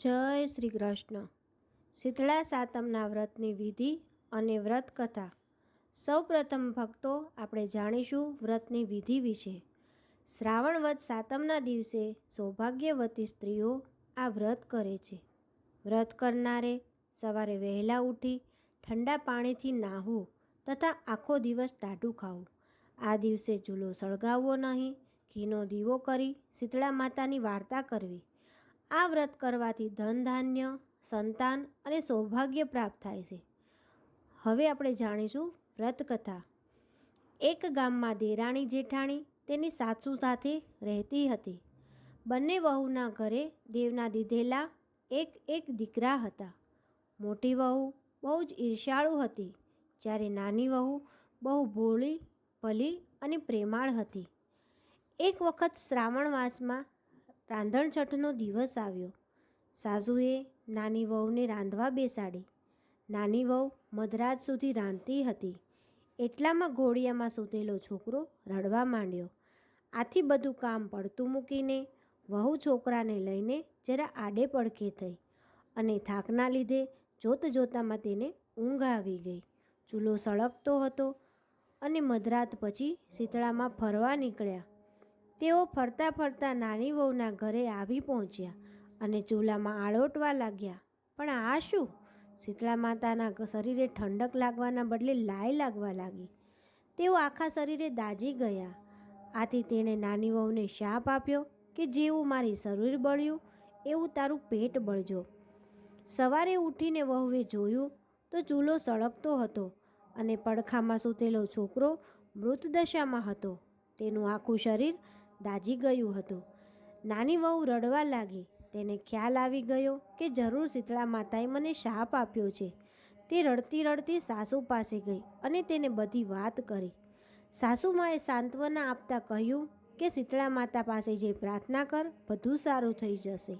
જય શ્રી કૃષ્ણ. શીતળા સાતમના વ્રતની વિધિ અને વ્રત કથા સૌપ્રથમ ભક્તો આપણે જાણીશું વ્રતની વિધિ વિશે. શ્રાવણ વ્રત સાતમના દિવસે સૌભાગ્યવતી સ્ત્રીઓ આ વ્રત કરે છે. વ્રત કરનારે સવારે વહેલા ઉઠી ઠંડા પાણીથી નાહવું તથા આખો દિવસ ટાઢું ખાવું આ દિવસે ચૂલો સળગાવવો નહીં, ઘીનો દીવો કરી શીતળા માતાની વાર્તા કરવી. આ વ્રત કરવાથી ધન, ધાન્ય, સંતાન અને સૌભાગ્ય પ્રાપ્ત થાય છે. હવે આપણે જાણીશું વ્રત કથા એક ગામમાં દેરાણી જેઠાણી તેની સાસુ સાથે રહેતી હતી. બંને વહુના ઘરે દેવના દીધેલા એક એક દીકરા હતા. મોટી વહુ બહુ જ ઈર્ષાળુ હતી, જ્યારે નાની વહુ બહુ ભોળી, ભલી અને પ્રેમાળ હતી. એક વખત શ્રાવણ માસમાં રાંધણ છઠનો દિવસ આવ્યો. સાસુએ નાની વહુને રાંધવા બેસાડી. નાની વહુ મધરાત સુધી રાંધતી હતી. એટલામાં ઘોડિયામાં સૂતેલો છોકરો રડવા માંડ્યો. આથી બધું કામ પડતું મૂકીને વહુ છોકરાને લઈને જરા આડે પડખે થઈ અને થાકના લીધે જોત જોતામાં તેને ઊંઘ આવી ગઈ. ચૂલો સળગતો હતો અને મધરાત પછી શીતળામાં ફરવા નીકળ્યા. તેઓ ફરતા ફરતા નાની વહુના ઘરે આવી પહોંચ્યા અને ચૂલામાં આળોટવા લાગ્યા. પણ આ શું શીતળા માતાના શરીરે ઠંડક લાગવાના બદલે લાય લાગવા લાગી. તેઓ આખા શરીરે દાજી ગયા. આથી તેણે નાની વહુને શાપ આપ્યો કે, જેવું મારી શરીર બળ્યું, એવું તારું પેટ બળજો. સવારે ઉઠીને વહુએ જોયું તો ચૂલો સળગતો હતો અને પડખામાં સૂતેલો છોકરો મૃતદશામાં હતો. તેનું આખું શરીર દાજી ગયું હતું. નાની વહુ રડવા લાગી. તેને ખ્યાલ આવી ગયો કે જરૂર શીતળા માતાએ મને શાપ આપ્યો છે. તે રડતી રડતી સાસુ પાસે ગઈ અને તેને બધી વાત કરી. સાસુમાએ સાંત્વના આપતા કહ્યું કે, શીતળા માતા પાસે જે પ્રાર્થના કર, બધું સારું થઈ જશે.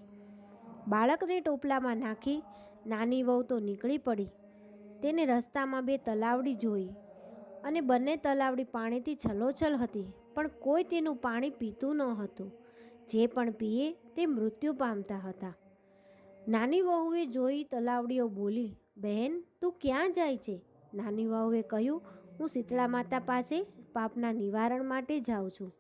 બાળકને ટોપલામાં નાખી નાની વહુ તો નીકળી પડી. તેને રસ્તામાં બે તલાવડી જોઈ. અને બંને તલાવડી પાણીથી છલોછલ હતી, પણ કોઈ તેનું પાણી પીતું ન હતું. જે પણ પીએ તે મૃત્યુ પામતા હતા. નાની વહુએ જોઈ તલાવડીઓ બોલી, બહેન, તું ક્યાં જાય છે? નાની વહુએ કહ્યું, હું શીતળા માતા પાસે પાપના નિવારણ માટે જાઉં છું.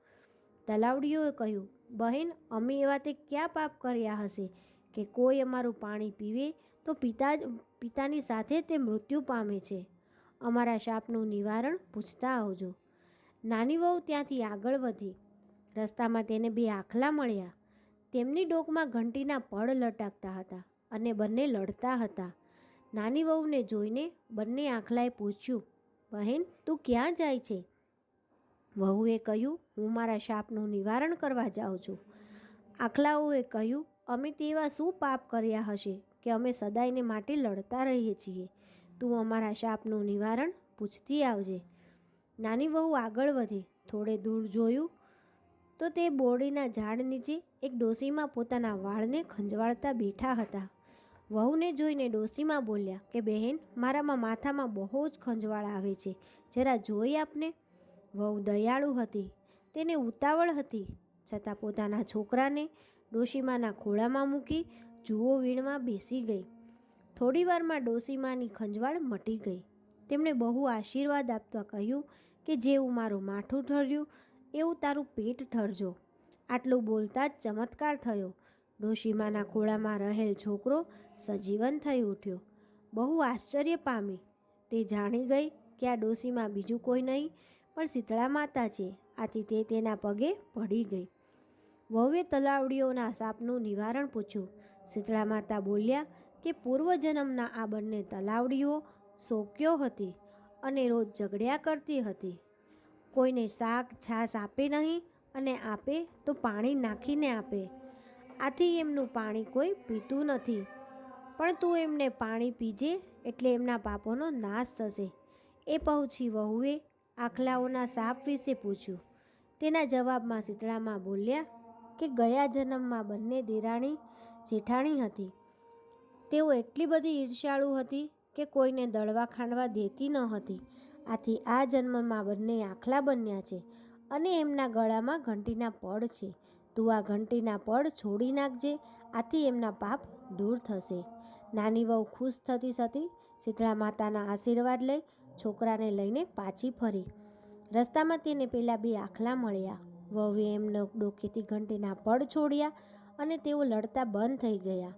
તલાવડીઓએ કહ્યું, બહેન, અમે એવા તે ક્યાં પાપ કર્યા હશે કે કોઈ અમારું પાણી પીવે તો પિતા પિતાની સાથે તે મૃત્યુ પામે છે. અમારા શાપનું નિવારણ પૂછતા આવજો. નાની વહુ ત્યાંથી આગળ વધી. રસ્તામાં તેને બે આખલા મળ્યા. તેમની ડોકમાં ઘંટીના પડ લટકતા હતા અને બંને લડતા હતા. નાની વહુને જોઈને બંને આખલાએ પૂછ્યું, બહેન, તું ક્યાં જાય છે? વહુએ કહ્યું, હું મારા શાપનું નિવારણ કરવા જાઉં છું. આખલાઓએ કહ્યું, અમે તેવા શું પાપ કર્યા હશે કે અમે સદાયને માટે લડતા રહીએ છીએ? તું અમારા શાપનું નિવારણ પૂછતી આવજે. નાની વહુ આગળ વધી, થોડે દૂર જોયું તો તે બોરડીના ઝાડ નીચે એક ડોસીમાં પોતાના વાળને ખંજવાળતા બેઠા હતા. વહુને જોઈને ડોસીમાં બોલ્યા કે, બહેન, મારામાં માથામાં બહુ જ ખંજવાળ આવે છે. જરા જોઈ આપને. વહુ દયાળુ હતી. તેને ઉતાવળ હતી. છતાં પોતાના છોકરાને ડોશીમાના ખોળામાં મૂકી જુઓ વીણમાં બેસી ગઈ. થોડી ડોસીમાની ખંજવાળ મટી ગઈ. તેમણે બહુ આશીર્વાદ આપતા કહ્યું કે, જેવું મારું માઠું ઠર્યું એવું તારું પેટ ઠરજો આટલું બોલતા જ ચમત્કાર થયો. ડોશીમાના ખોળામાં રહેલ છોકરો સજીવન થઈ ઉઠ્યો. બહુ આશ્ચર્ય પામી. તે જાણી ગઈ કે આ ડોશીમાં બીજું કોઈ નહીં, પણ શીતળા માતા છે. આથી તે તેના પગે પડી ગઈ. વહુએ તલાવડીઓના સાપનું નિવારણ પૂછ્યું. શીતળા માતા બોલ્યા કે પૂર્વજન્મના આ બંને તલાવડીઓ શોક્યો હતી અને રોજ ઝઘડ્યા કરતી હતી. કોઈને શાક છાશ આપે નહીં અને આપે તો પાણી નાખીને આપે. આથી એમનું પાણી કોઈ પીતું નથી. પણ તું એમને પાણી પીજે એટલે એમના પાપોનો નાશ થશે. એ પહોંચી વહુએ આખલાઓના સાપ વિશે પૂછ્યું. તેના જવાબમાં શીતળામાં બોલ્યા કે ગયા જન્મમાં બંને દેરાણી જેઠાણી હતી. તેઓ એટલી બધી ઈર્ષાળુ હતી કે કોઈને દળવા ખાંડવા દેતી ન હતી. આથી આ જન્મમાં બંને આખલા બન્યા છે અને એમના ગળામાં ઘંટીના પડ છે. તું આ ઘંટીના પડ છોડી નાખજે, આથી એમના પાપ દૂર થશે. નાની વહુ ખુશ થતી સતી શીતળા માતાના આશીર્વાદ લઈ છોકરાને લઈને પાછી ફરી. રસ્તામાં તેને પેલા બે આખલા મળ્યા. વહુએ એમનો ડોકેથી ઘંટીના પડ છોડ્યા અને તેઓ લડતા બંધ થઈ ગયા.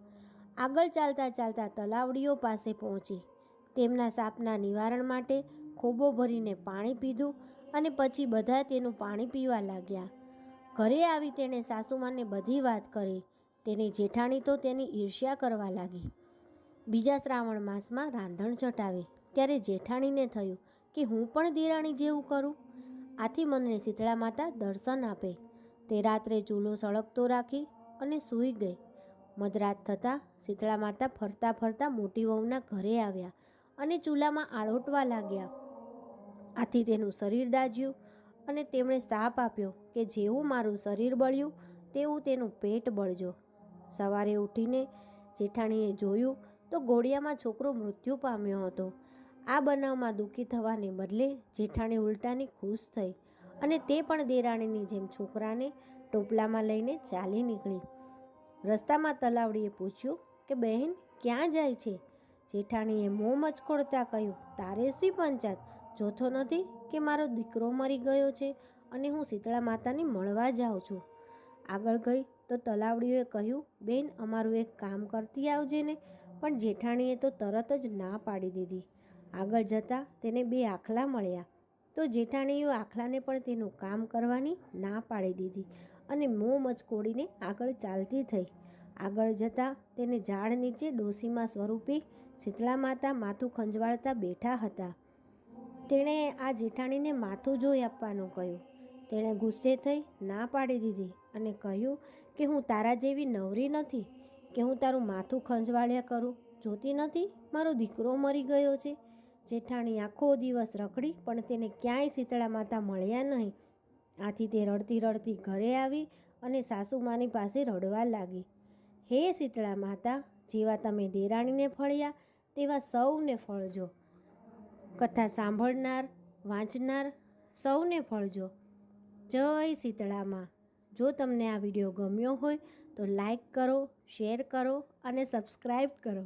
આગળ ચાલતા ચાલતા તલાવડીઓ પાસે પહોંચી. તેમના સાપના નિવારણ માટે ખોબો ભરીને પાણી પીધું અને પછી બધા તેનું પાણી પીવા લાગ્યા. ઘરે આવી તેણે સાસુમાને બધી વાત કરી. તેની જેઠાણી તો તેની ઈર્ષ્યા કરવા લાગી. બીજા શ્રાવણ માસમાં રાંધણ ચટાવી ત્યારે જેઠાણીને થયું કે હું પણ દેરાણી જેવું કરું. આથી મને શીતળા માતા દર્શન આપે. તે રાત્રે ચૂલો સળગતો રાખી અને સૂઈ ગઈ. મધરાત થતાં શીતળા માતા ફરતા ફરતા મોટી વહુના ઘરે આવ્યા અને ચૂલામાં આળોટવા લાગ્યા. આથી તેનું શરીર દાજ્યું અને તેમણે શાપ આપ્યો કે જેવું મારું શરીર બળ્યું, તેવું તેનું પેટ બળજો. સવારે ઉઠીને જેઠાણીએ જોયું તો ગોળિયામાં છોકરો મૃત્યુ પામ્યો હતો. આ બનાવમાં દુઃખી થવાને બદલે જેઠાણી ઉલટાની ખુશ થઈ અને તે પણ દેરાણીની જેમ છોકરાને ટોપલામાં લઈને ચાલી નીકળી. રસ્તામાં તલાવડીએ પૂછ્યું કે, બહેન, ક્યાં જાય છે? જેઠાણીએ મોં મચકોડતા કહ્યું, તારે શ્રી પંચાત જોતો નથી કે મારો દીકરો મરી ગયો છે અને હું શીતળા માતાને મળવા જાઉં છું. આગળ ગઈ તો તલાવડીઓએ કહ્યું બેન અમારું એક કામ કરતી આવજે ને. પણ જેઠાણીએ તો તરત જ ના પાડી દીધી. આગળ જતાં તેને બે આખલા મળ્યા. તો જેઠાણીએ આખલાને પણ તેનું કામ કરવાની ના પાડી દીધી. અને મોં મચકોડીને આગળ ચાલતી થઈ. આગળ જતાં તેને ઝાડ નીચે ડોસીમાં સ્વરૂપે શીતળા માતા માથું ખંજવાળતા બેઠા હતા. તેણે આ જેઠાણીને માથું જોઈ આપવાનું કહ્યું. તેણે ગુસ્સે થઈ ના પાડી દીધી અને કહ્યું કે હું તારા જેવી નવરી નથી, કે હું તારું માથું ખંજવાળ્યા કરું. જોતી નથી, મારો દીકરો મરી ગયો છે. જેઠાણી આખો દિવસ રખડી પણ તેને ક્યાંય શીતળા માતા મળ્યા નહીં. આથી તે રડતી રડતી ઘરે આવી અને સાસુમાની પાસે રડવા લાગી. હે શીતળા માતા, જેવા તમે દેરાણીને ફળ્યા, તેવા સૌને ફળજો. કથા સાંભળનાર, વાંચનાર, સૌને ફળજો. જય શીતળામાં જો તમને આ વીડિયો ગમ્યો હોય તો લાઈક કરો, શેર કરો અને સબસ્ક્રાઈબ કરો.